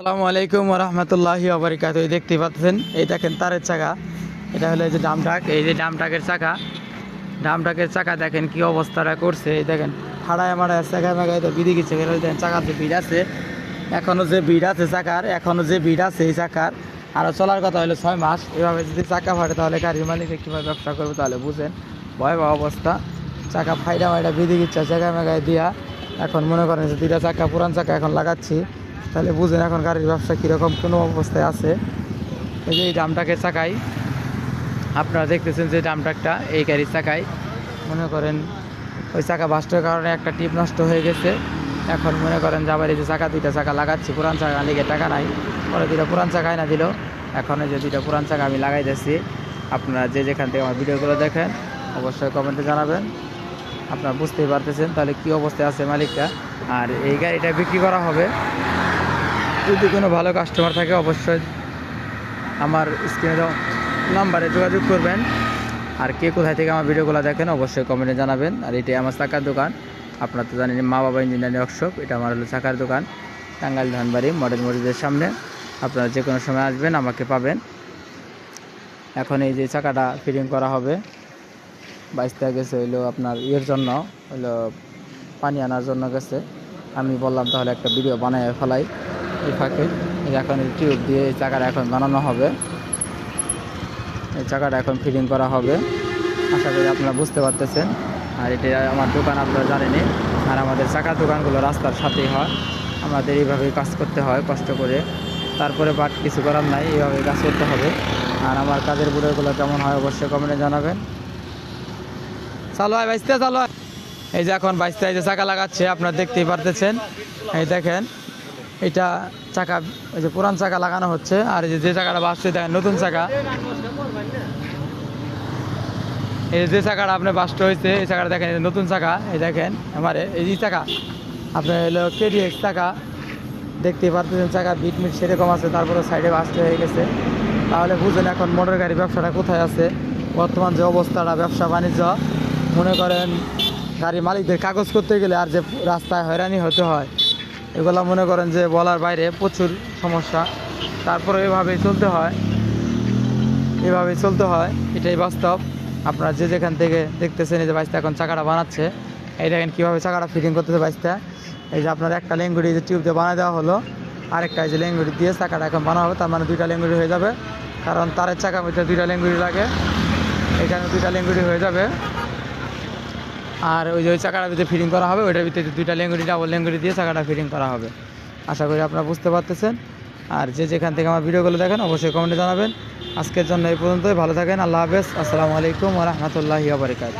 আসসালামু আলাইকুম রহমতুল্লাহি আবরিকাত এই দেখতে পাচ্ছেন, এই দেখেন তারের চাকা। এটা হলো এই যে ডামটাক এই যে ডামটাকের চাকা। ডামটাকের চাকা দেখেন কি অবস্থাটা করছে, এই দেখেন। ফাড়ায় মারায় চাকা মাগায় তো বিধি গেছে। দেখেন চাকাতে ভিড় আছে, এখনও যে ভিড় আছে চাকার, এখনও যে ভিড় আছে এই চাকার। আরও চলার কথা হলো ছয় মাস। এভাবে যদি চাকা ফাটে তাহলে গাড়ির মালিক কীভাবে ব্যবসা করবে, তাহলে বুঝেন ভয়াবহ অবস্থা। চাকা ফাইডা মাইডা বিধি গিচ্ছে চাকা মাগায় দিয়া। এখন মনে করেন যে দুইটা চাকা, পুরান চাকা এখন লাগাচ্ছি। তাহলে বুঝেন এখন গাড়ির ব্যবসা কীরকম, কোনো অবস্থায় আছে? এই যে এই ডামটাকের চাকাই, আপনারা দেখতেছেন যে ডামটাকটা এই গাড়ির চাকায় মনে করেন ওই চাকা বাস্টের কারণে একটা টিপ নষ্ট হয়ে গেছে। এখন মনে করেন যে আবার এই যে চাকা, দুইটা চাকা লাগাচ্ছি, পুরান চাকা লিগে টাকা নাই। পরে দুইটা পুরান চাকায় না দিল। এখন এই যে দুইটা পুরান চাকা আমি লাগাই দিচ্ছি আপনারা যে যেখান থেকে আমার ভিডিওগুলো দেখেন, অবশ্যই কমেন্টে জানাবেন। আপনারা বুঝতেই পারতেছেন তাহলে কি অবস্থায় আছে মালিকটা। আর এই গাড়িটা বিক্রি করা হবে। যদি কোনো ভালো কাস্টমার থাকে, অবশ্যই আমার স্ক্রিনে নাম্বারে যোগাযোগ করবেন। আর কে কোথায় থেকে আমার ভিডিওগুলো দেখেন, অবশ্যই কমেন্টে জানাবেন। আর এটাই আমার চাকার দোকান। আপনারা তো জানেন মা বাবা ইঞ্জিনিয়ারিং ওয়ার্কশপ এটা আমার হলো চাকার দোকান। টাঙ্গাইল ধানবাড়ি মডেল মরিজের সামনে। আপনারা যে কোনো সময় আসবেন, আমাকে পাবেন। এখন এই যে চাকাটা ফিটিং করা হবে, বাইশটা গেছে হইল আপনার ইয়ের জন্য, হইল পানি আনার জন্য গেছে। আমি বললাম তাহলে একটা ভিডিও বানাই ফেলাই। এই ফাঁকে। এখন টিউব দিয়ে এই চাকাটা এখন বানানো হবে। এই চাকাটা এখন ফিটিং করা হবে। আশা করি আপনারা বুঝতে পারতেছেন। আর এটা আমার দোকান, আপনারা জানেনই। আর আমাদের চাকার দোকানগুলো রাস্তার সাথেই হয়। আমাদের এইভাবেই কাজ করতে হয়, কষ্ট করে। তারপরে বাট কিছু করার নাই এইভাবে কাজ করতে হবে। আর আমার কাজের বুড়োগুলো কেমন হয় অবশ্যই কমেন্টে জানাবেন। চালো হয় বাইসতে চালো হয়। এই যে এখন বাইসতে এই যে চাকা লাগাচ্ছে, আপনারা দেখতেই পারতেছেন। এই দেখেন এটা চাকা, এই যে পুরান চাকা লাগানো হচ্ছে, আর এই যে চাকাটা বাসছে দেখেন নতুন চাকা। এই যে চাকাটা আপনার বাস্ট হয়েছে, এই চাকাটা দেখেন নতুন চাকা, এই দেখেন, আমার, এই চাকা, আপনার হলো কেডিএক্স চাকা। দেখতে পারতেছেন, চাকা বিট মিট সেরকম আছে, তারপরে সাইডে বাস্ট হয়ে গেছে। তাহলে বুঝেন এখন মোটর গাড়ি ব্যবসাটা কোথায় আছে। বর্তমান যে অবস্থাটা, ব্যবসা বাণিজ্য, মনে করেন গাড়ি মালিকদের কাগজ করতে গেলে আর যে রাস্তায় হয়রানি হতে হয় এগুলো মনে করেন যে বলার বাইরে প্রচুর সমস্যা। তারপরে এভাবেই চলতে হয়। এভাবেই চলতে হয়। এটাই বাস্তব। আপনারা যে যেখান থেকে দেখতেছেন এই যে বাইসটা এখন চাকাটা বানাচ্ছে, এই দেখেন কীভাবে চাকাটা ফিটিং করতেছে বাইসটা এই যে আপনার একটা লেঙ্গুড়ি যে টিউব দিয়ে বানিয়ে দেওয়া হলো, আরেকটা এই যে লেঙ্গুড়ি দিয়ে চাকাটা এখন বানা হবে, তার মানে দুইটা লেঙ্গুড়ি হয়ে যাবে। কারণ তারের চাকা মধ্যে দুইটা লেঙ্গুড়ি লাগে। এখানে দুইটা লেঙ্গুড়ি হয়ে যাবে। আর ওই যে ওই চাকাটা ভিতরে ফিটিং করা হবে, ওইটার ভিতরে দুইটা লেঙ্গুড়ি ডাবল লেঙ্গুড়ি দিয়ে চাকাটা ফিটিং করা হবে। আশা করি আপনারা বুঝতে পারতেছেন। আর যে যেখান থেকে আমার ভিডিওগুলো দেখেন, অবশ্যই কমেন্টে জানাবেন। আজকের জন্য এই পর্যন্তই, ভালো থাকেন, আল্লাহ হাফেজ, আসসালামু আলাইকুম রহমতুল্লাহি আবরিকাত